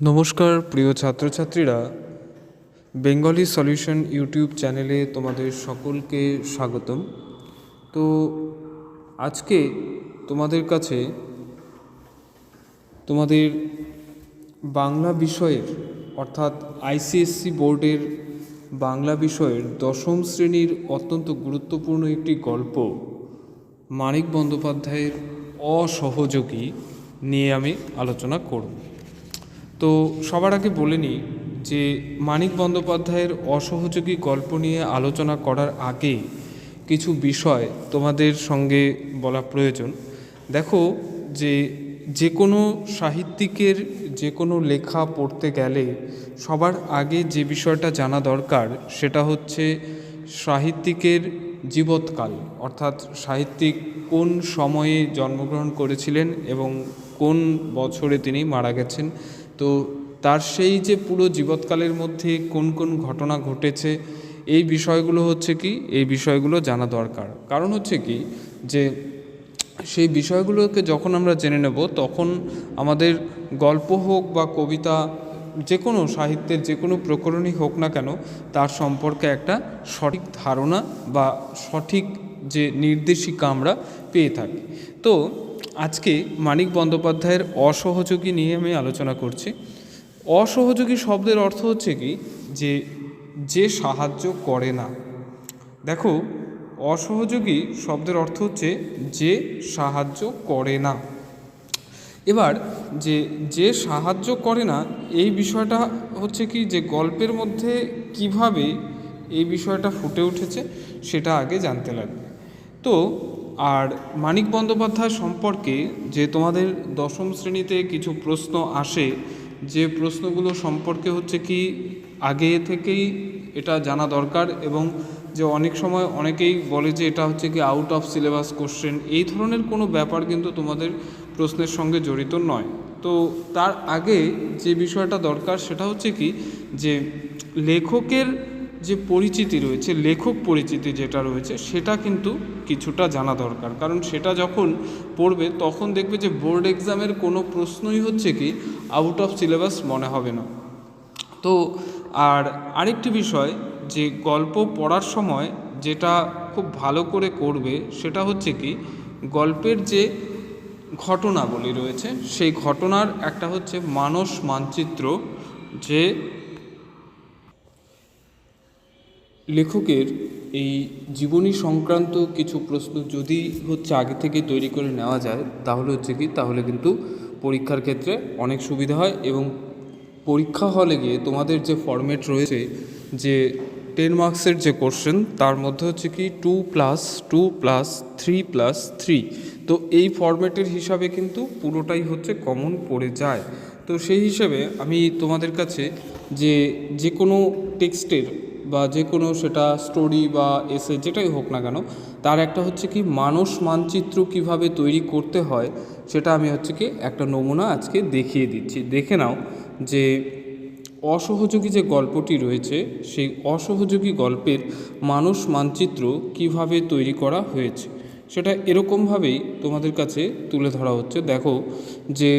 নমস্কার, প্রিয় ছাত্রছাত্রীরা। বেঙ্গলি সলিউশন ইউটিউব চ্যানেলে তোমাদের সকলকে স্বাগতম। তো আজকে তোমাদের কাছে তোমাদের বাংলা বিষয়ের, অর্থাৎ আইসিএসসি বোর্ডের বাংলা বিষয়ের দশম শ্রেণির অত্যন্ত গুরুত্বপূর্ণ একটি গল্প মানিক বন্দ্যোপাধ্যায়ের অসহযোগী নিয়ে আমি আলোচনা করব। তো সবার আগে বলে নিই যে মানিক বন্দ্যোপাধ্যায়ের অসহযোগী গল্প নিয়ে আলোচনা করার আগে কিছু বিষয় তোমাদের সঙ্গে বলা প্রয়োজন। দেখো যে যে কোনো সাহিত্যিকের যে কোনো লেখা পড়তে গেলে সবার আগে যে বিষয়টা জানা দরকার সেটা হচ্ছে সাহিত্যিকের জীবৎকাল, অর্থাৎ সাহিত্যিক কোন সময়ে জন্মগ্রহণ করেছিলেন এবং কোন বছরে তিনি মারা গেছেন তো তার সেই যে পুরো জীবৎকালের মধ্যে কোন কোন ঘটনা ঘটেছে, এই বিষয়গুলো হচ্ছে কি, এই বিষয়গুলো জানা দরকার। কারণ হচ্ছে কি, যে সেই বিষয়গুলোকে যখন আমরা জেনে নেব, তখন আমাদের গল্প হোক বা কবিতা, যে কোনো সাহিত্যের যে কোনো প্রকরণই হোক না কেন, তার সম্পর্কে একটা সঠিক ধারণা বা সঠিক যে নির্দেশিকা আমরা পেয়ে থাকি। তো আজকে মানিক বন্দ্যোপাধ্যায়ের অসহযোগী নিয়ে আমি আলোচনা করছি। অসহযোগী শব্দের অর্থ হচ্ছে কি? যে যে সাহায্য করে না। দেখো, অসহযোগী শব্দের অর্থ হচ্ছে যে সাহায্য করে না। এবার, যে যে সাহায্য করে না, এই বিষয়টা হচ্ছে কি? যে গল্পের মধ্যে কীভাবে এই বিষয়টা ফুটে উঠেছে, সেটা আগে জানতে লাগবে। তো আর মানিক বন্দ্যোপাধ্যায় সম্পর্কে যে তোমাদের দশম শ্রেণীতে কিছু প্রশ্ন আসে, যে প্রশ্নগুলো সম্পর্কে হচ্ছে কি আগে থেকেই এটা জানা দরকার এবং যে অনেক সময় অনেকেই বলে যে এটা হচ্ছে কি আউট অফ সিলেবাস কোশ্চেন এই ধরনের কোনো ব্যাপার কিন্তু তোমাদের প্রশ্নের সঙ্গে জড়িত নয়। তো তার আগে যে বিষয়টা দরকার সেটা হচ্ছে কি যে লেখকের যে পরিচিতি রয়েছে, লেখক পরিচিতি যেটা রয়েছে, সেটা কিন্তু কিছুটা জানা দরকার। কারণ সেটা যখন পড়বে, তখন দেখবে যে বোর্ড এক্সামের কোনো প্রশ্নই হচ্ছে কি আউট অফ সিলেবাস মনে হবে না। তো আর আরেকটি বিষয়, যে গল্প পড়ার সময় যেটা খুব ভালো করে করবে, সেটা হচ্ছে কি, গল্পের যে ঘটনাবলী রয়েছে, সেই ঘটনার একটা হচ্ছে মানস মানচিত্র, যে লেখকের এই জীবনী সংক্রান্ত কিছু প্রশ্ন যদি হচ্ছে আগে থেকে তৈরি করে নেওয়া যায়, তাহলে হচ্ছে কি, তাহলে কিন্তু পরীক্ষার ক্ষেত্রে অনেক সুবিধা হয় এবং পরীক্ষা হলে গিয়ে তোমাদের যে ফর্মেট রয়েছে, যে টেন মার্কসের যে কোশ্চেন তার মধ্যে হচ্ছে কি two plus two plus three plus three তো এই ফর্মেটের হিসাবে কিন্তু পুরোটাই হচ্ছে কমন পড়ে যায়। তো সেই হিসেবে আমি তোমাদের কাছে যে যে কোনো টেক্সটের বা যে কোনো সেটা স্টোরি বা এসে যেটাই হোক না কেন, তার একটা হচ্ছে কি মানস মানচিত্র কীভাবে তৈরি করতে হয়, সেটা আমি হচ্ছে কি একটা নমুনা আজকে দেখিয়ে দিচ্ছি। দেখে নাও যে অসহযোগী যে গল্পটি রয়েছে, সেই অসহযোগী গল্পের মানস মানচিত্র কীভাবে তৈরি করা হয়েছে, সেটা এরকমভাবেই তোমাদের কাছে তুলে ধরা হচ্ছে। দেখো যে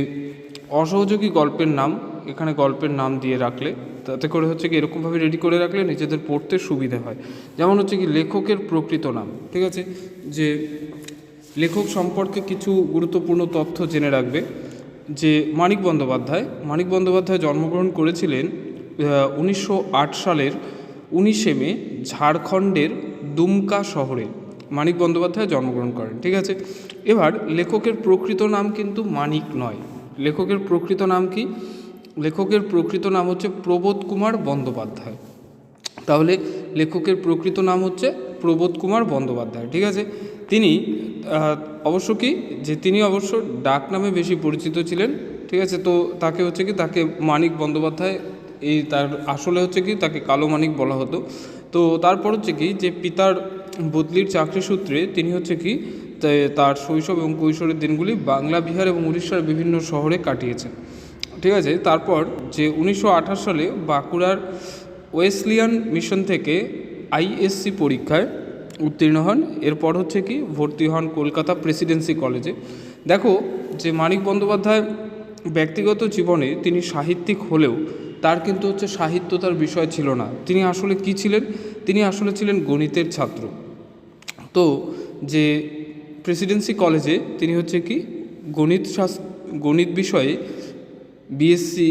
অসহযোগী গল্পের নাম এখানে গল্পের নাম দিয়ে রাখলে, তাতে করে হচ্ছে কি এরকমভাবে রেডি করে রাখলে নিজেদের পড়তে সুবিধে হয়। যেমন হচ্ছে কি লেখকের প্রকৃত নাম, ঠিক আছে? যে লেখক সম্পর্কে কিছু গুরুত্বপূর্ণ তথ্য জেনে রাখবে। যে মানিক বন্দ্যোপাধ্যায় মানিক বন্দ্যোপাধ্যায় জন্মগ্রহণ করেছিলেন উনিশশো আট সালের উনিশে মে, ঝাড়খণ্ডের দুমকা শহরে। মানিক বন্দ্যোপাধ্যায় জন্মগ্রহণ করেন, ঠিক আছে? এবার লেখকের প্রকৃত নাম কিন্তু মানিক নয়। লেখকের প্রকৃত নাম কি? লেখকের প্রকৃত নাম হচ্ছে প্রবোধ কুমার বন্দ্যোপাধ্যায়। তাহলে লেখকের প্রকৃত নাম হচ্ছে প্রবোধ কুমার বন্দ্যোপাধ্যায়, ঠিক আছে? তিনি অবশ্য কি, যে তিনি অবশ্য ডাক নামে বেশি পরিচিত ছিলেন, ঠিক আছে? তো তাকে হচ্ছে কি, তাকে মানিক বন্দ্যোপাধ্যায়, এই তার আসলে হচ্ছে কি, তাকে কালো মানিক বলা হতো। তো তারপর হচ্ছে কি, যে পিতার বদলির চাকরি সূত্রে তিনি হচ্ছে কি তার শৈশব এবং কৈশোরের দিনগুলি বাংলা, বিহার এবং উড়িষ্যার বিভিন্ন শহরে কাটিয়েছেন। ঠিক আছে, তারপর যে উনিশশো আঠাশ সালে বাঁকুড়ার ওয়েসলিয়ান মিশন থেকে আইএসসি পরীক্ষায় উত্তীর্ণ হন। এরপর হচ্ছে কি, ভর্তি হন কলকাতা প্রেসিডেন্সি কলেজে। দেখো, যে মানিক বন্দ্যোপাধ্যায় ব্যক্তিগত জীবনে তিনি সাহিত্যিক হলেও তার কিন্তু হচ্ছে সাহিত্য তার বিষয় ছিল না। তিনি আসলে কি ছিলেন? তিনি আসলে ছিলেন গণিতের ছাত্র। তো যে প্রেসিডেন্সি কলেজে তিনি হচ্ছে কি, গণিত শাস- গণিত বিষয়ে বিএসসি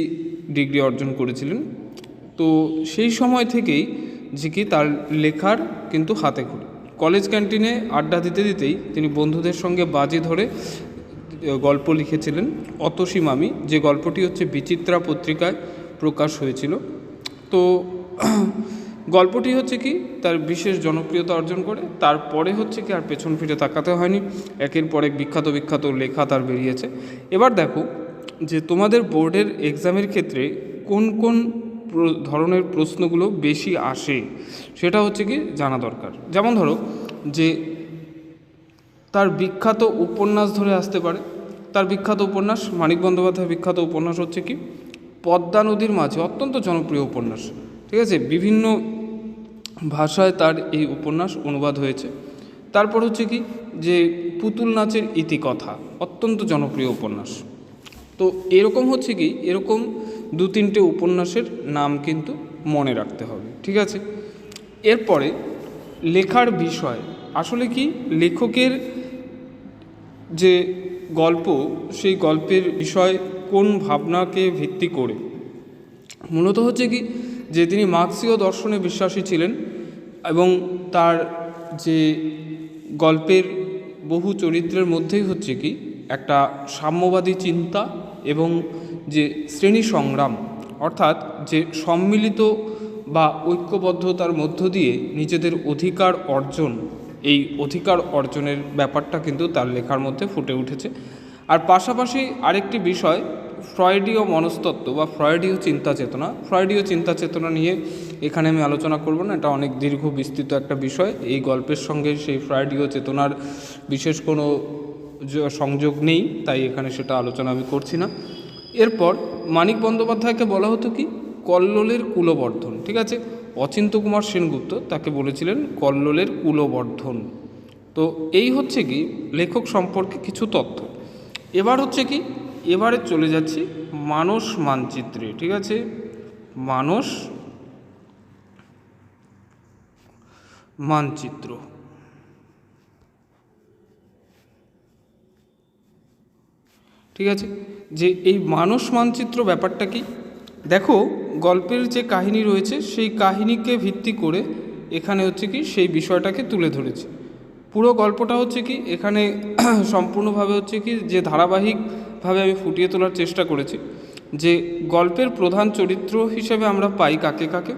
ডিগ্রি অর্জন করেছিলেন। তো সেই সময় থেকেই যে কি তার লেখার কিন্তু হাতে খড়ি। কলেজ ক্যান্টিনে আড্ডা দিতে দিতেই তিনি বন্ধুদের সঙ্গে বাজি ধরে গল্প লিখেছিলেন। অতসী মামি, যে গল্পটি হচ্ছে বিচিত্রা পত্রিকায় প্রকাশ হয়েছিল। তো গল্পটি হচ্ছে কি, তার বিশেষ জনপ্রিয়তা অর্জন করে। তারপরে হচ্ছে কি, আর পেছন ফিরে তাকাতে হয়নি। একের পর এক বিখ্যাত বিখ্যাত লেখা তার বেরিয়েছে। এবার দেখো যে তোমাদের বোর্ডের এক্সামের ক্ষেত্রে কোন কোন ধরনের প্রশ্নগুলো বেশি আসে, সেটা হচ্ছে কি জানা দরকার। যেমন ধরো যে তার বিখ্যাত উপন্যাস ধরে আসতে পারে। তার বিখ্যাত উপন্যাস, মানিক বন্দ্যোপাধ্যায়ের বিখ্যাত উপন্যাস হচ্ছে কি? পদ্মা নদীর মাঝে, অত্যন্ত জনপ্রিয় উপন্যাস। ঠিক আছে? বিভিন্ন ভাষায় তার এই উপন্যাস অনুবাদ হয়েছে। তারপর হচ্ছে কি? যে পুতুল নাচের ইতিকথা, অত্যন্ত জনপ্রিয় উপন্যাস। তো এরকম হচ্ছে কি, এরকম দু তিনটে উপন্যাসের নাম কিন্তু মনে রাখতে হবে, ঠিক আছে? এরপরে লেখার বিষয়, আসলে কি লেখকের যে গল্প, সেই গল্পের বিষয় কোন ভাবনাকে ভিত্তি করে? মূলত হচ্ছে কি যে তিনি মার্ক্সীয় দর্শনে বিশ্বাসী ছিলেন এবং তার যে গল্পের বহু চরিত্রের মধ্যেই হচ্ছে কি একটা সাম্যবাদী চিন্তা এবং যে শ্রেণি সংগ্রাম, অর্থাৎ যে সম্মিলিত বা ঐক্যবদ্ধতার মধ্য দিয়ে নিজেদের অধিকার অর্জন, এই অধিকার অর্জনের ব্যাপারটা কিন্তু তার লেখার মধ্যে ফুটে উঠেছে। আর পাশাপাশি আরেকটি বিষয়, ফ্রয়েডীয় মনস্তত্ত্ব বা ফ্রয়েডীয় চিন্তা চেতনা। ফ্রয়েডীয় চিন্তা চেতনা নিয়ে এখানে আমি আলোচনা করব না, এটা অনেক দীর্ঘ বিস্তৃত একটা বিষয়। এই গল্পের সঙ্গে সেই ফ্রয়েডীয় চেতনার বিশেষ কোনো সংযোগ নেই, তাই এখানে সেটা আলোচনা আমি করছি না। এরপর মানিক বন্দ্যোপাধ্যায়কে বলা হতো কি, কল্লোলের কুলবর্ধন, ঠিক আছে? অচিন্ত কুমার সেনগুপ্ত তাকে বলেছিলেন কল্লোলের কুলবর্ধন। তো এই হচ্ছে কি, লেখক সম্পর্কে কিছু তথ্য। এবার হচ্ছে কি, এবারে চলে যাচ্ছি মানস মানচিত্রে, ঠিক আছে? মানস মানচিত্র। ঠিক আছে? যে এই মানস মানচিত্র ব্যাপারটা কি? দেখো, গল্পের যে কাহিনী রয়েছে, সেই কাহিনীকে ভিত্তি করে এখানে হচ্ছে কি, সেই বিষয়টাকে তুলে ধরেছে। পুরো গল্পটা হচ্ছে কি, এখানে সম্পূর্ণভাবে হচ্ছে কি, যে ধারাবাহিকভাবে আমি ফুটিয়ে তোলার চেষ্টা করেছি, যে গল্পের প্রধান চরিত্র হিসেবে আমরা পাই কাকে কাকে?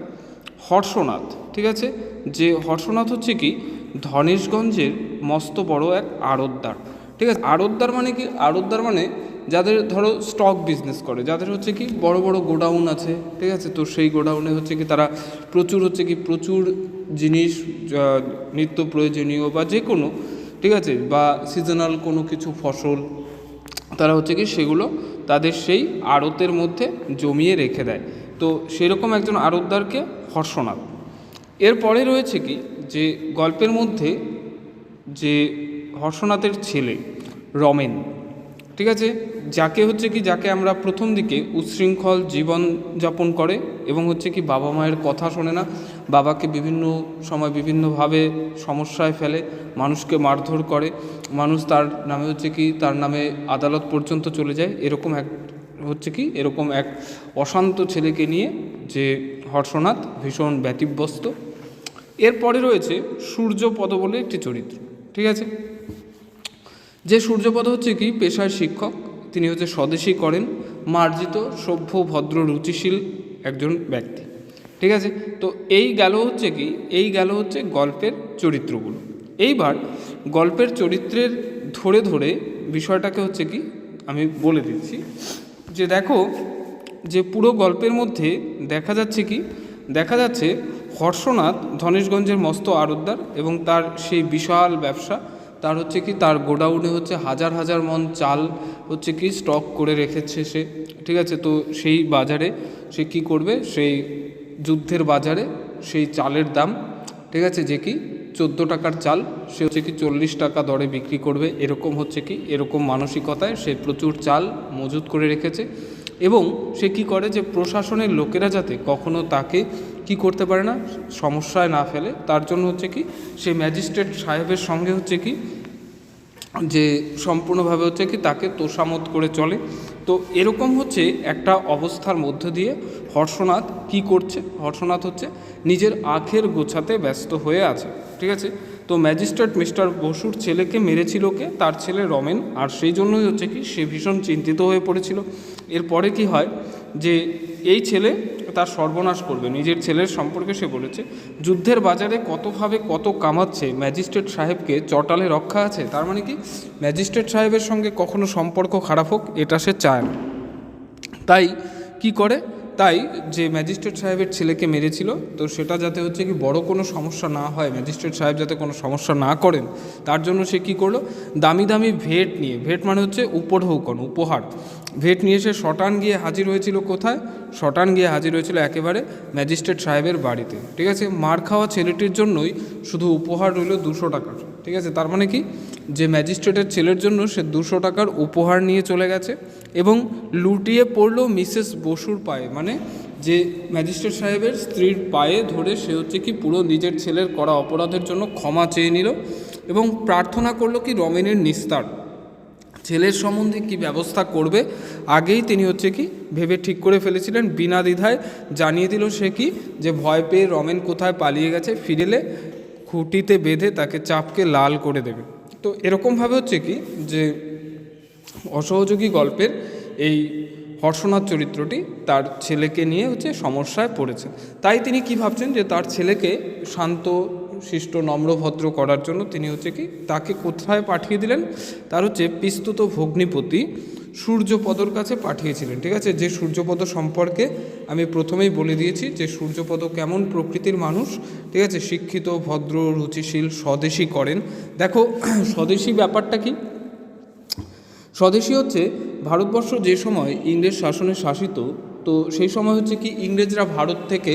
হর্ষনাথ, ঠিক আছে? যে হর্ষনাথ হচ্ছে কি, ধনেশগঞ্জের মস্ত বড় এক আড়তদার ঠিক আছে? আড়তদার মানে কি? আড়তদার মানে যাদের ধরো স্টক বিজনেস করে, যাদের হচ্ছে কি বড় বড় গোডাউন আছে, ঠিক আছে? তো সেই গোডাউনে হচ্ছে কি তারা প্রচুর হচ্ছে কি প্রচুর জিনিস নিত্য প্রয়োজনীয় বা যে কোনো ঠিক আছে? বা সিজনাল কোনো কিছু ফসল, তারা হচ্ছে কি সেগুলো তাদের সেই আড়তের মধ্যে জমিয়ে রেখে দেয়। তো সেরকম একজন আড়তদারকে হর্ষনাথ এরপরে রয়েছে কি যে গল্পের মধ্যে যে হর্ষনাথের ছেলে রমেন ঠিক আছে? যাকে হচ্ছে কি, যাকে আমরা প্রথম দিকে উচ্ছৃঙ্খল জীবন যাপন করে এবং হচ্ছে কি, বাবা মায়ের কথা শোনে না, বাবাকে বিভিন্ন সময় বিভিন্নভাবে সমস্যায় ফেলে, মানুষকে মারধর করে, মানুষ তার নামে হচ্ছে কি, তার নামে আদালত পর্যন্ত চলে যায়, এরকম এক, হচ্ছে কি, এরকম এক অশান্ত ছেলেকে নিয়ে যে হর্ষনাথ ভীষণ ব্যতিব্যস্ত। এরপরে রয়েছে সূর্যপদ বলে একটি চরিত্র, ঠিক আছে? যে সূর্যপদ হচ্ছে কি? পেশায় শিক্ষক। তিনি হচ্ছে স্বদেশী করেন। মার্জিত, সভ্য, ভদ্র, রুচিশীল একজন ব্যক্তি। ঠিক আছে? তো এই গেল হচ্ছে কি? এই গেল হচ্ছে গল্পের চরিত্রগুলো। এইবার গল্পের চরিত্রের ধরে ধরে বিষয়টাকে হচ্ছে কি? আমি বলে দিচ্ছি। যে দেখো, যে পুরো গল্পের মধ্যে দেখা যাচ্ছে কি? দেখা যাচ্ছে হর্ষনাথ ধনেশগঞ্জের মস্ত আড়তদার এবং তার সেই বিশাল ব্যবসা তার হচ্ছে কি, তার গোডাউনে হচ্ছে হাজার হাজার মন চাল হচ্ছে কি স্টক করে রেখেছে সে, ঠিক আছে? তো সেই বাজারে সে কি করবে? সেই যুদ্ধের বাজারে সেই চালের দাম, ঠিক আছে? যে কি চোদ্দ টাকার চাল, সে হচ্ছে কি চল্লিশ টাকা দরে বিক্রি করবে। এরকম হচ্ছে কি, এরকম মানসিকতায় সে প্রচুর চাল মজুত করে রেখেছে। এবং সে কি করে যে প্রশাসনের লোকেরা যাতে কখনো তাকে কি করতে পারে না? সমস্যায় না ফেলে। তার জন্য হচ্ছে কি সে ম্যাজিস্ট্রেট সাহেবের সঙ্গে হচ্ছে কি, যে সম্পূর্ণভাবে হচ্ছে কি তাকে তোষামত করে চলে। তো এরকম হচ্ছে একটা অবস্থার মধ্য দিয়ে হর্ষনাথ কি করছে? হর্ষনাথ হচ্ছে নিজের আখের গোছাতে ব্যস্ত হয়ে আছে, ঠিক আছে? তো ম্যাজিস্ট্রেট মিস্টার বসুর ছেলেকে মেরেছিল কে? তার ছেলে রমেন। আর সেই জন্যই হচ্ছে কি সে ভীষণ চিন্তিত হয়ে পড়েছিল। এরপরে কি হয় যে, এই ছেলে তার সর্বনাশ করবে। নিজের ছেলের সম্পর্কে সে বলেছে, যুদ্ধের বাজারে কতভাবে কত কামাচ্ছে ম্যাজিস্ট্রেট সাহেবকে চটালে রক্ষা আছে? তার মানে কি? ম্যাজিস্ট্রেট সাহেবের সঙ্গে কখনো সম্পর্ক খারাপ হোক, এটা সে চায় না। তাই কি করে? তাই যে ম্যাজিস্ট্রেট সাহেবের ছেলেকে মেরেছিল, তো সেটা যাতে হচ্ছে কি বড় কোনো সমস্যা না হয়, ম্যাজিস্ট্রেট সাহেব যাতে কোনো সমস্যা না করেন, তার জন্য সে কি করল? দামি দামি ভেট নিয়ে, ভেট মানে হচ্ছে উপঢৌকন, উপহার। ভেট নিয়ে সে শটান গিয়ে হাজির হয়েছিল কোথায়? শটান গিয়ে হাজির হয়েছিল একেবারে ম্যাজিস্ট্রেট সাহেবের বাড়িতে। ঠিক আছে? মার খাওয়া ছেলেটির জন্যই শুধু উপহার রইল দুশো টাকার। ঠিক আছে? তার মানে কি? যে ম্যাজিস্ট্রেটের ছেলের জন্য সে দুশো টাকার উপহার নিয়ে চলে গেছে এবং লুটিয়ে পড়ল মিসেস বসুর পায়ে। মানে যে ম্যাজিস্ট্রেট সাহেবের স্ত্রীর পায়ে ধরে সে হচ্ছে কি পুরো নিজের ছেলের করা অপরাধের জন্য ক্ষমা চেয়ে নিল এবং প্রার্থনা করল কি রমেনের নিস্তার। ছেলের সম্বন্ধে কি ব্যবস্থা করবে? আগেই তিনি হচ্ছে কি ভেবে ঠিক করে ফেলেছিলেন, বিনা দ্বিধায় জানিয়ে দিল সে কি, যে ভয় পেয়ে রমেন কোথায় পালিয়ে গেছে ফিরেলে খুঁটিতে বেঁধে তাকে চাপকে লাল করে দেবে। তো এরকমভাবে হচ্ছে কি, যে অসহযোগী গল্পের এই হর্ষনাথ চরিত্রটি তার ছেলেকে নিয়ে হচ্ছে সমস্যায় পড়েছে। তাই তিনি কি ভাবছেন, যে তার ছেলেকে শান্ত শিষ্ট নম্রভদ্র করার জন্য তিনি হচ্ছে কি তাকে কোথায় পাঠিয়ে দিলেন? তার হচ্ছে পিস্তুত ভগ্নিপতি সূর্যপদর কাছে পাঠিয়েছিলেন, ঠিক আছে? যে সূর্যপদ সম্পর্কে আমি প্রথমেই বলে দিয়েছি যে সূর্যপদ কেমন প্রকৃতির মানুষ, ঠিক আছে? শিক্ষিত, ভদ্র, রুচিশীল, স্বদেশী করেন। দেখো, স্বদেশী ব্যাপারটা কি? স্বদেশী হচ্ছে ভারতবর্ষ যে সময় ইংরেজ শাসনে শাসিত, তো সেই সময় হচ্ছে কি ইংরেজরা ভারত থেকে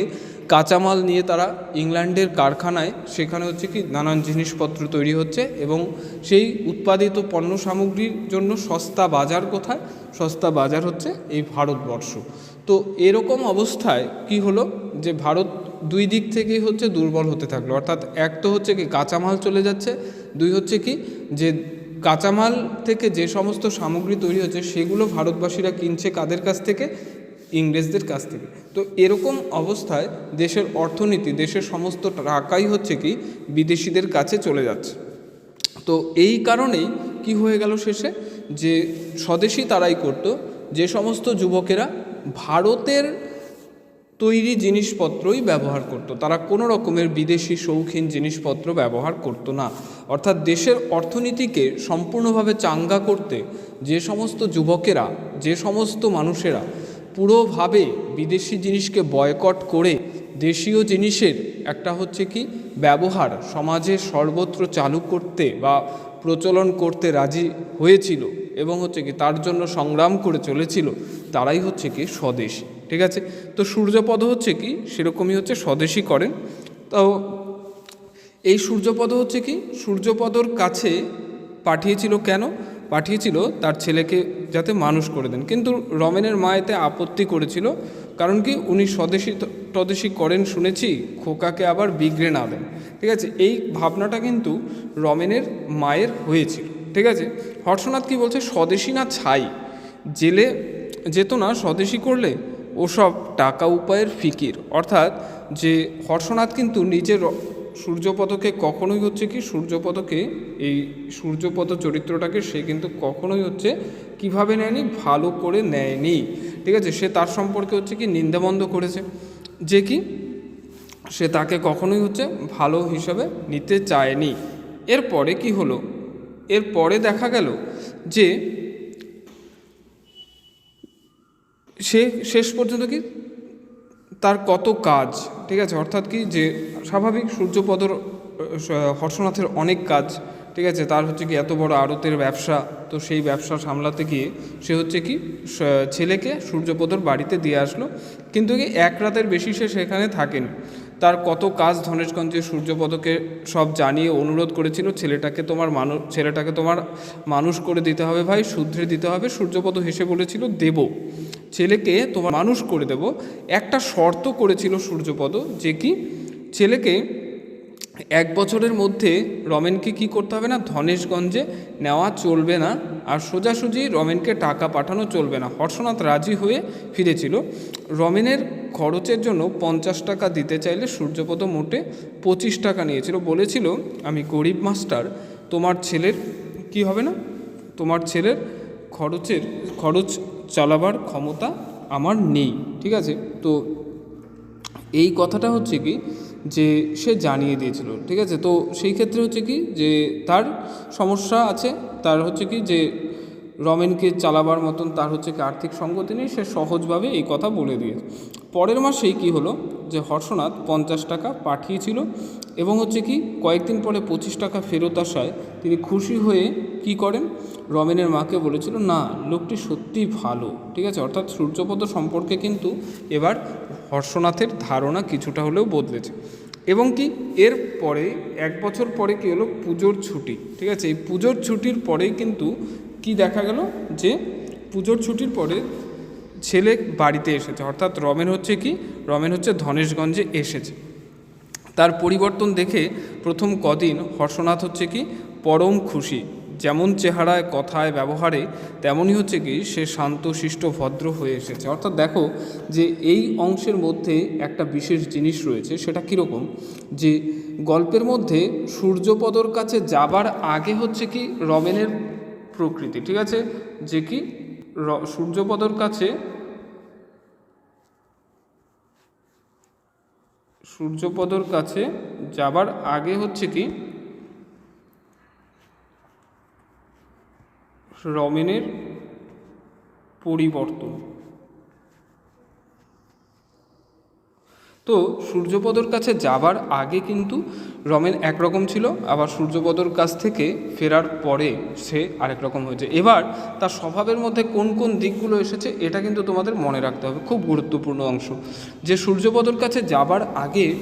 কাঁচামাল নিয়ে তারা ইংল্যান্ডের কারখানায়, সেখানে হচ্ছে কি নানান জিনিসপত্র তৈরি হচ্ছে এবং সেই উৎপাদিত পণ্য সামগ্রীর জন্য সস্তা বাজার কোথায়? সস্তা বাজার হচ্ছে এই ভারতবর্ষ। তো এরকম অবস্থায় কি হলো যে ভারত দুই দিক থেকেই হচ্ছে দুর্বল হতে থাকল। অর্থাৎ এক তো হচ্ছে কি কাঁচামাল চলে যাচ্ছে, দুই হচ্ছে কি যে কাঁচামাল থেকে যে সমস্ত সামগ্রী তৈরি হচ্ছে সেগুলো ভারতবাসীরা কিনছে কাদের কাছ থেকে? ইংরেজদের কাছ থেকে। তো এরকম অবস্থায় দেশের অর্থনীতি, দেশের সমস্ত টাকাই হচ্ছে কি বিদেশিদের কাছে চলে যাচ্ছে। তো এই কারণেই কি হয়ে গেল শেষে? যে স্বদেশি তারাই করতো, যে সমস্ত যুবকেরা ভারতের তৈরি জিনিসপত্রই ব্যবহার করত। তারা কোনো রকমের বিদেশি শৌখিন জিনিসপত্র ব্যবহার করতো না। অর্থাৎ দেশের অর্থনীতিকে সম্পূর্ণভাবে চাঙ্গা করতে যে সমস্ত যুবকেরা, যে সমস্ত মানুষেরা পুরোভাবে বিদেশি জিনিসকে বয়কট করে দেশীয় জিনিসের একটা হচ্ছে কি, ব্যবহার সমাজে সর্বত্র চালু করতে বা প্রচলন করতে রাজি হয়েছিল এবং হচ্ছে কি, তার জন্য সংগ্রাম করে চলেছিল, তারাই হচ্ছে কি, স্বদেশী, ঠিক আছে? তো সূর্যপদ হচ্ছে কি, সেরকমই হচ্ছে স্বদেশী করেন। তো এই সূর্যপদ হচ্ছে কি, সূর্যপদর কাছে পাঠিয়েছিল কেন? পাঠিয়েছিল তার ছেলেকে যাতে মানুষ করে দেন। কিন্তু রমেনের মা এতে আপত্তি করেছিল, কারণ কি উনি স্বদেশী টদেশী করেন শুনেছি, খোকাকে আবার বিগড়ে না দেন। ঠিক আছে? এই ভাবনাটা কিন্তু রমেনের মায়ের হয়েছিল। ঠিক আছে? হর্ষনাথ কি বলছে? স্বদেশী না ছাই? জেলে যেত না, স্বদেশী করলে ওসব টাকা উপায়ের ফিকির। অর্থাৎ যে হর্ষনাথ কিন্তু নিজের সূর্যপদকে কখনোই হচ্ছে কি, সূর্যপদকে, এই সূর্যপদ চরিত্রটাকে সে কিন্তু কখনোই হচ্ছে কীভাবে নেয়নি, ভালো করে নেয়নি। ঠিক আছে? সে তার সম্পর্কে হচ্ছে কি নিন্দাবন্ধ করেছে। যে কি? সে তাকে কখনোই হচ্ছে ভালো হিসাবে নিতে চায়নি। এরপরে কি হলো? এরপরে দেখা গেল যে সে শেষ পর্যন্ত কি, তার কত কাজ ঠিক আছে, অর্থাৎ কি যে স্বাভাবিক সূর্যপদর হর্ষনাথের অনেক কাজ, ঠিক আছে, তার হচ্ছে কি এত বড় আড়তের ব্যবসা, তো সেই ব্যবসা সামলাতে গিয়ে সে হচ্ছে কি ছেলেকে সূর্যপদর বাড়িতে দিয়ে আসলো। কিন্তু কি এক রাতের বেশি সে সেখানে থাকেনি। তার কত কাজ ধনেশগঞ্জে সূর্যপদকে সব জানিয়ে অনুরোধ করেছিল, ছেলেটাকে তোমার মানুষ ছেলেটাকে তোমার মানুষ করে দিতে হবে ভাই, শুধরে দিতে হবে। সূর্যপদ হেসে বলেছিল, দেব। ছেলেকে তোমার মানুষ করে দেব। একটা শর্ত করেছিল সূর্যপদ যে কি, ছেলেকে এক বছরের মধ্যে রমেনকে কি করতে হবে না, ধনেশগঞ্জে নেওয়া চলবে না আর সোজাসুজি রমেনকে টাকা পাঠানো চলবে না। হর্ষনাথ রাজি হয়ে ফিরেছিল। রমেনের খরচের জন্য পঞ্চাশ টাকা দিতে চাইলে সূর্যপদ মোটে পঁচিশ টাকা নিয়েছিল। বলেছিল, আমি গরিব মাস্টার, তোমার ছেলের কি হবে না? তোমার ছেলের খরচের খরচ চালাবার ক্ষমতা আমার নেই, ঠিক আছে? তো এই কথাটা হচ্ছে কি যে সে জানিয়ে দিয়েছিল, ঠিক আছে? তো সেই ক্ষেত্রে হচ্ছে কি যে তার সমস্যা আছে, তার হচ্ছে কি যে রমেনকে চালাবার মতন তার হচ্ছে কি আর্থিক সঙ্গতি নেই, সে সহজভাবে এই কথা বলে দিয়েছে। পরের মাসেই কি হলো যে হর্ষনাথ পঞ্চাশ টাকা পাঠিয়েছিল এবং হচ্ছে কি কয়েকদিন পরে পঁচিশ টাকা ফেরত আসায় তিনি খুশি হয়ে কি করেন? রমেনের মাকে বলেছিল, না, লোকটি সত্যিই ভালো। ঠিক আছে? অর্থাৎ সূর্যপদ সম্পর্কে কিন্তু এবার হর্ষনাথের ধারণা কিছুটা হলেও বদলেছে। এবং কি, এর পরে, এক বছর পরে কী হলো? পুজোর ছুটি। ঠিক আছে? এই পুজোর ছুটির পরেই কিন্তু কি দেখা গেল? যে পুজোর ছুটির পরে ছেলে বাড়িতে এসেছে। অর্থাৎ রমেন হচ্ছে কি? রমেন হচ্ছে ধনেশগঞ্জে এসেছে। তার পরিবর্তন দেখে প্রথম কদিন হর্ষনাথ হচ্ছে কি? পরম খুশি। যেমন চেহারায়, কথায়, ব্যবহারে তেমনই হচ্ছে কি সে শান্ত, শিষ্ট, ভদ্র হয়ে এসেছে। অর্থাৎ দেখো যে এই অংশের মধ্যে একটা বিশেষ জিনিস রয়েছে, সেটা কীরকম? যে গল্পের মধ্যে সূর্যপদর কাছে যাবার আগে হচ্ছে কি রমেনের প্রকৃতি, ঠিক আছে? যে কি সূর্যপদর কাছে সূর্যপদর কাছে যাবার আগে হচ্ছে কি রমেনের পরিবর্তন। তো সূর্যপদর কাছে যাবার আগে কিন্তু রমেন একরকম ছিল, আবার সূর্যপদর কাছ থেকে ফেরার পরে সে আরেক রকম হয়েছে। এবার তার স্বভাবের মধ্যে কোন কোন দিকগুলো এসেছে, এটা কিন্তু তোমাদের মনে রাখতে হবে। খুব গুরুত্বপূর্ণ অংশ। যে সূর্যপদর কাছে যাবার আগে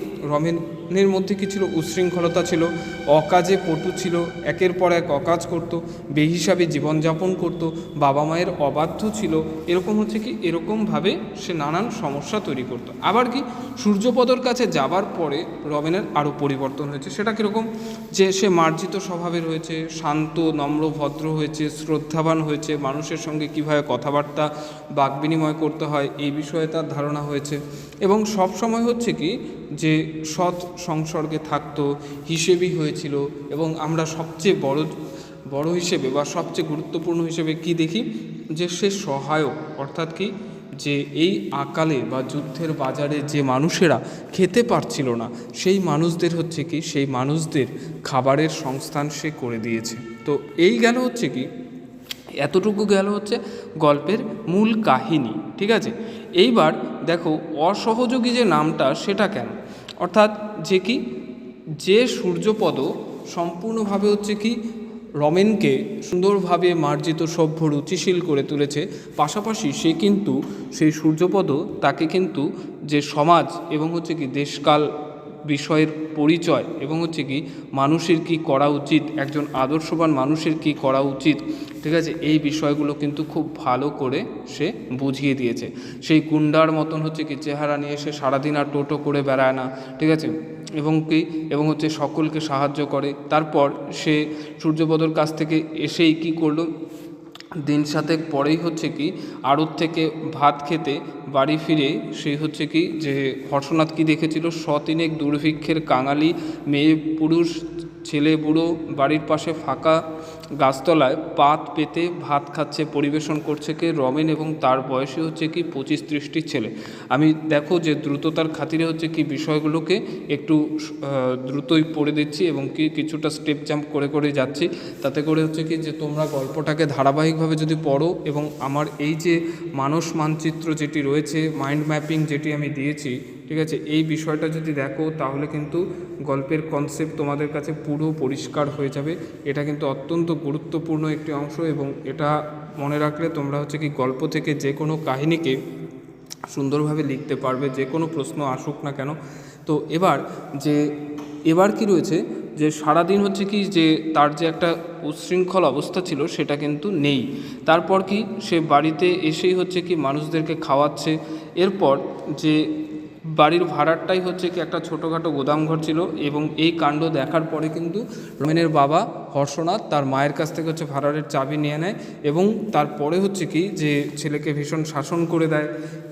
রমেনের মধ্যে কি ছিল উশৃঙ্খলতা ছিল? অকাজে পটু ছিল, একের পর এক অকাজ করত, বেহিসাবে জীবনযাপন করত, বাবা মায়ের অবাধ্য ছিল, এরকম হচ্ছে কি? এরকমভাবে সে নানান সমস্যা তৈরি করতো। আবার কি? সূর্যপদর কাছে যাবার পরে রমেনের আরও পরিবর্তন হয়েছে। সেটা কীরকম? যে সে মার্জিত স্বভাবের হয়েছে, শান্ত, নম্র, ভদ্র হয়েছে, শ্রদ্ধাবান হয়েছে, মানুষের সঙ্গে কীভাবে কথাবার্তা বাক বিনিময় করতে হয়, এই বিষয়ে তার ধারণা হয়েছে। এবং সব সময় হচ্ছে কি? যে সৎ সংসর্গে থাকতো, হিসেবেই হয়েছিল। এবং আমরা সবচেয়ে বড় বড় হিসেবে বা সবচেয়ে গুরুত্বপূর্ণ হিসেবে কি দেখি? যে সে সহায়ক, অর্থাৎ কি? যে এই আকালে বা যুদ্ধের বাজারে যে মানুষেরা খেতে পারছিল না, সেই মানুষদের হচ্ছে কি? সেই মানুষদের খাবারের সংস্থান সে করে দিয়েছে। তো এই গেল হচ্ছে কি? এতটুকু গেল হচ্ছে গল্পের মূল কাহিনী, ঠিক আছে? এইবার দেখো, অসহযোগী যে নামটা, সেটা কেন? অর্থাৎ যে কি? যে সূর্যপদ সম্পূর্ণভাবে হচ্ছে কি? রমেনকে সুন্দরভাবে মার্জিত সভ্য রুচিশীল করে তুলেছে। পাশাপাশি সে কিন্তু সেই সূর্যপদ তাকে কিন্তু যে সমাজ এবং হচ্ছে কি দেশকাল বিষয়ের পরিচয় এবং হচ্ছে কি মানুষের কি করা উচিত, একজন আদর্শবান মানুষের কি করা উচিত ঠিক আছে? এই বিষয়গুলো কিন্তু খুব ভালো করে সে বুঝিয়ে দিয়েছে। সেই গুন্ডার মতন হচ্ছে কি, চেহারা নিয়ে সে সারাদিন আর টোটো করে বেড়ায় না, ঠিক আছে? এবং কি, এবং হচ্ছে সকলকে সাহায্য করে। তারপর সে সূর্যপদর কাছ থেকে এসেই কি করল? দিন সাতেক পরেই হচ্ছে কি, আড়ত থেকে ভাত খেতে বাড়ি ফিরে সেই হচ্ছে কি, যে হর্ষনাথ কি দেখেছিল? সতিনেক দুর্ভিক্ষের কাঙালি মেয়ে পুরুষ ছেলে বুড়ো বাড়ির পাশে ফাঁকা গাছতলায় পাত পেতে ভাত খাচ্ছে, পরিবেশন করছে কে রমেন এবং তার বয়সে হচ্ছে কি পঁচিশ ত্রিশটি ছেলে। আমি দেখো যে দ্রুততার খাতিরে হচ্ছে কি বিষয়গুলোকে একটু দ্রুতই পড়ে দিচ্ছি এবং কি কিছুটা স্টেপ জাম্প করে করে যাচ্ছি। তাতে করে হচ্ছে কি যে তোমরা গল্পটাকে ধারাবাহিকভাবে যদি পড়ো এবং আমার এই যে মানস মানচিত্র যেটি রয়েছে মাইন্ড ম্যাপিং যেটি আমি দিয়েছি ঠিক আছে? এই বিষয়টা যদি দেখো, তাহলে কিন্তু গল্পের কনসেপ্ট তোমাদের কাছে পুরো পরিষ্কার হয়ে যাবে। এটা কিন্তু অত্যন্ত গুরুত্বপূর্ণ একটি অংশ এবং এটা মনে রাখলে তোমরা হচ্ছে কি গল্প থেকে যে কোনো কাহিনীকে সুন্দরভাবে লিখতে পারবে, যে কোনো প্রশ্ন আসুক না কেন। তো এবার যে, এবার কি রয়েছে? যে সারাদিন হচ্ছে কি যে তার যে একটা উচ্ছৃঙ্খল অবস্থা ছিল, সেটা কিন্তু নেই। তারপর কি সে বাড়িতে এসেই হচ্ছে কি মানুষদেরকে খাওয়াচ্ছে। এরপর যে বাড়ির ভাড়ারটাই হচ্ছে কি একটা ছোটোখাটো গোদামঘর ছিল এবং এই কাণ্ড দেখার পরে কিন্তু রমেনের বাবা হর্ষনাথ তার মায়ের কাছ থেকে হচ্ছে ভাড়ারের চাবি নিয়ে নেয় এবং তারপরে হচ্ছে কি যে ছেলেকে ভীষণ শাসন করে দেয়।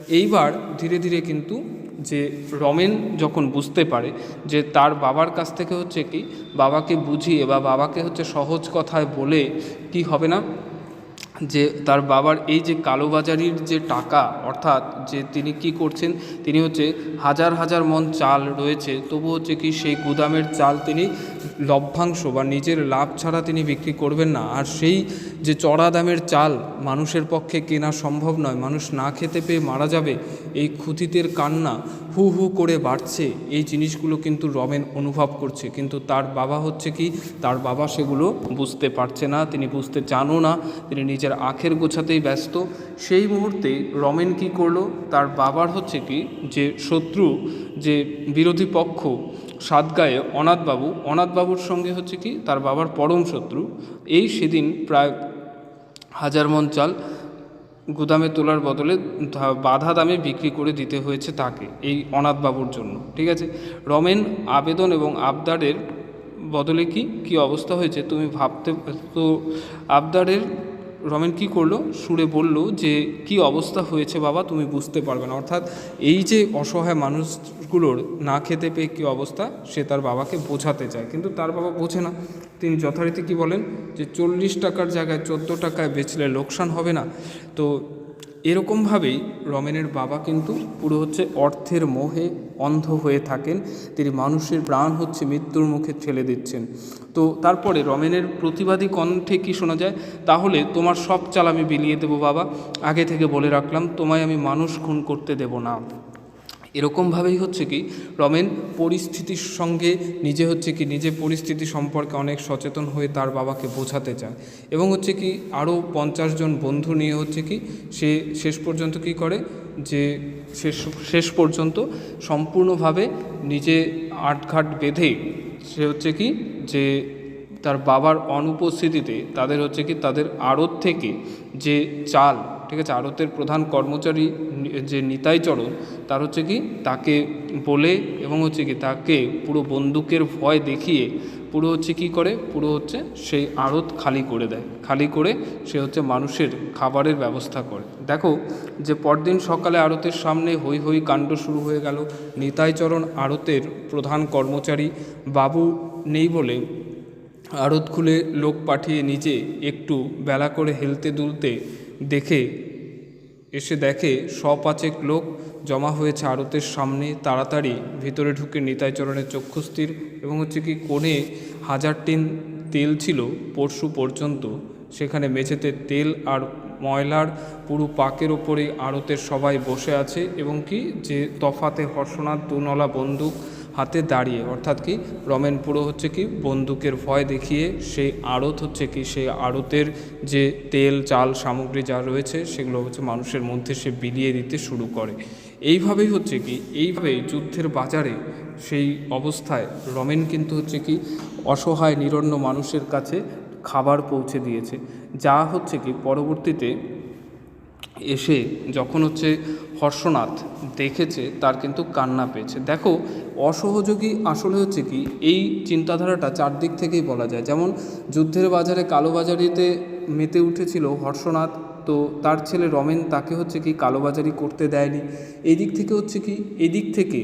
এইবার ধীরে ধীরে কিন্তু যে রমেন যখন বুঝতে পারে যে তার বাবার কাছ থেকে হচ্ছে কি বাবাকে বুঝিয়ে বা বাবাকে হচ্ছে সহজ কথায় বলে কি হবে না যে তার বাবার এই যে কালোবাজারির যে টাকা, অর্থাৎ যে তিনি কি করছেন, তিনি হচ্ছে হাজার হাজার মন চাল রয়েছে তবু হচ্ছে কি সেই গুদামের চাল তিনি লভ্যাংশ বা নিজের লাভ ছাড়া তিনি বিক্রি করবেন না। আর সেই যে চড়া দামের চাল মানুষের পক্ষে কেনা সম্ভব নয়, মানুষ না খেতে পেয়ে মারা যাবে, এই ক্ষুতিতের কান্না হু হু করে বাড়ছে, এই জিনিসগুলো কিন্তু রমেন অনুভব করছে। কিন্তু তার বাবা হচ্ছে কি, তার বাবা সেগুলো বুঝতে পারছে না, তিনি বুঝতে চানও না, তিনি নিজের আখের গোছাতেই ব্যস্ত। সেই মুহূর্তে রমেন কি করল, তার বাবার হচ্ছে কি, যে শত্রু, যে বিরোধী পক্ষ সাতগায়ে অনাথবাবু, অনাথবাবুর সঙ্গে হচ্ছে কি তার বাবার পরম শত্রু। এই সেদিন প্রায় হাজার মন চাল গুদামে তোলার বদলে বাধা দামে বিক্রি করে দিতে হয়েছে তাকে, এই অনাথবাবুর জন্য, ঠিক আছে? রমেন আবেদন এবং আবদারের বদলে কি কি অবস্থা হয়েছে তুমি ভাবতে, তো আবদারের রমেন কি করল? সুরে বলল যে, কি অবস্থা হয়েছে বাবা? তুমি বুঝতে পারবে না। অর্থাৎ এই যে অসহায় মানুষগুলোর না খেতে পেয়ে কী অবস্থা? সে তার বাবাকে বোঝাতে চায়। কিন্তু তার বাবা বোঝে না। তিনি যথারীতি কি বলেন? যে, চল্লিশ টাকার জায়গায় চোদ্দ টাকায় বেচলে লোকসান হবে না। তো এরকমভাবেই রমেনের বাবা কিন্তু পুরো হচ্ছে অর্থের মোহে অন্ধ হয়ে থাকেন। তিনি মানুষের প্রাণ হচ্ছে মৃত্যুর মুখে ঠেলে দিচ্ছেন। তো তারপরে রমেনের প্রতিবাদী কণ্ঠে কি শোনা যায়? তাহলে তোমার সব চাল আমি বিলিয়ে দেবো বাবা। আগে থেকে বলে রাখলাম, তোমায় আমি মানুষ খুন করতে দেব না। এরকমভাবেই হচ্ছে কি, রমেন পরিস্থিতির সঙ্গে নিজে হচ্ছে কি, নিজে পরিস্থিতি সম্পর্কে অনেক সচেতন হয়ে তার বাবাকে বোঝাতে চায়। এবং হচ্ছে কি, আরও পঞ্চাশ জন বন্ধু নিয়ে হচ্ছে কি, সে শেষ পর্যন্ত কি করে, যে শেষ শেষ পর্যন্ত সম্পূর্ণভাবে নিজে আটঘাট বেঁধে সে হচ্ছে কি, যে তার বাবার অনুপস্থিতিতে তাদের হচ্ছে কি, তাদের আড়ত থেকে যে চাল ঠিক আছে, আড়তের প্রধান কর্মচারী যে নিতাই চরণ, তার হচ্ছে কি, তাকে বলে এবং হচ্ছে কি, তাকে পুরো বন্দুকের ভয় দেখিয়ে পুরো হচ্ছে কি করে, পুরো হচ্ছে সেই আড়ত খালি করে দেয়। খালি করে সে হচ্ছে মানুষের খাবারের ব্যবস্থা করে। দেখো যে পরদিন সকালে আড়তের সামনে হই হই কাণ্ড শুরু হয়ে গেল। নিতাইচরণ আড়তের প্রধান কর্মচারী, বাবু নেই বলে আড়ত খুলে লোক পাঠিয়ে নিজে একটু বেলা করে হেলতে দুলতে দেখে, এসে দেখে সপাচেক লোক জমা হয়েছে আড়তের সামনে। তাড়াতাড়ি ভিতরে ঢুকে নিতাইচরণের চক্ষুস্থির এবং হচ্ছে কি কোণে হাজার টিন তেল ছিল পরশু পর্যন্ত। সেখানে মেঝেতে তেল আর ময়লার পুরো পাকের ওপরে আড়তের সবাই বসে আছে এবং কি যে তফাতে হর্ষণার দুনলা বন্দুক হাতে দাঁড়িয়ে, অর্থাৎ কি, রমেন পুরো হচ্ছে কি, বন্দুকের ভয় দেখিয়ে, সেই আড়ত হচ্ছে কি, সেই আড়তের যে তেল, চাল, সামগ্রী যা রয়েছে, সেগুলো হচ্ছে মানুষের মধ্যে সে বিলিয়ে দিতে শুরু করে। এইভাবেই হচ্ছে কি, এইভাবেই যুদ্ধের বাজারে সেই অবস্থায় রমেন কিন্তু হচ্ছে কি, অসহায়, নিরন্ন মানুষের কাছে খাবার পৌঁছে দিয়েছে। যা হচ্ছে কি, পরবর্তীতে এসে যখন হচ্ছে হর্ষনাথ দেখেছে, তার কিন্তু কান্না পেয়েছে। দেখো, অসহযোগী আসলে হচ্ছে কি, এই চিন্তাধারাটা চারদিক থেকেই বলা যায়। যেমন যুদ্ধের বাজারে কালোবাজারিতে মেতে উঠেছিল হর্ষনাথ, তো তার ছেলে রমেন তাকে হচ্ছে কি কালোবাজারি করতে দেয়নি। এই দিক থেকে হচ্ছে কি, এদিক থেকে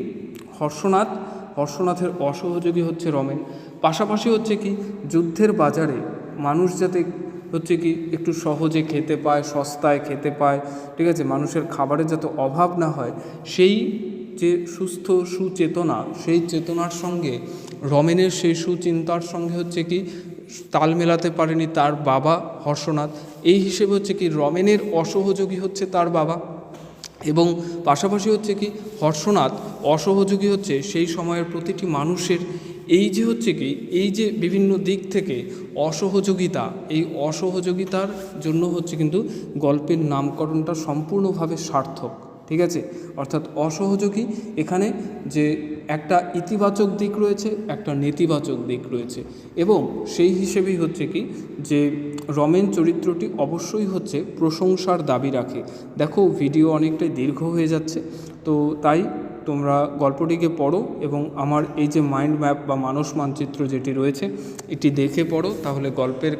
হর্ষনাথ, হর্ষনাথের অসহযোগী হচ্ছে রমেন। পাশাপাশি হচ্ছে কি, যুদ্ধের বাজারে মানুষ যাতে হচ্ছে কি একটু সহজে খেতে পায়, সস্তায় খেতে পায়, ঠিক আছে? মানুষের খাবারের যাতে অভাব না হয়, সেই যে সুস্থ সুচেতনা, সেই চেতনার সঙ্গে, রমেনের সেই সুচিন্তার সঙ্গে হচ্ছে কি, তাল মেলাতে পারেনি তার বাবা হর্ষনাথ। এই হিসেবে হচ্ছে কি, রমেনের অসহযোগী হচ্ছে তার বাবা। এবং পাশাপাশি হচ্ছে কি, হর্ষনাথ অসহযোগী হচ্ছে সেই সময়ের প্রতিটি মানুষের এই যে হচ্ছে কি, এই যে বিভিন্ন দিক থেকে অসহযোগিতা, এই অসহযোগিতার জন্য হচ্ছে কিন্তু গল্পের নামকরণটা সম্পূর্ণভাবে সার্থক, ঠিক আছে? অর্থাৎ অসহযোগী, এখানে যে একটা ইতিবাচক দিক রয়েছে, একটা নেতিবাচক দিক রয়েছে। এবং সেই হিসেবেই হচ্ছে কি, যে রমেন চরিত্রটি অবশ্যই হচ্ছে প্রশংসার দাবি রাখে। দেখো ভিডিও অনেকটাই দীর্ঘ হয়ে যাচ্ছে, তো তাই তোমরা গল্পটিকে পড়ো এবং আমার এই যে মাইন্ড ম্যাপ বা মানস মানচিত্র যেটি রয়েছে, এটি দেখে পড়ো। তাহলে গল্পের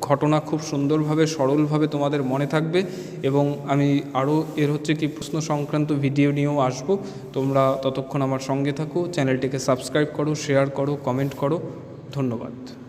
ঘটনা খুব সুন্দরভাবে, সরলভাবে তোমাদের মনে থাকবে এবং আমি আরও এর হচ্ছে কি প্রশ্ন সংক্রান্ত ভিডিও নিয়েও আসব। তোমরা ততক্ষণ আমার সঙ্গে থাকো চ্যানেলটিকে সাবস্ক্রাইব করো শেয়ার করো কমেন্ট করো। ধন্যবাদ।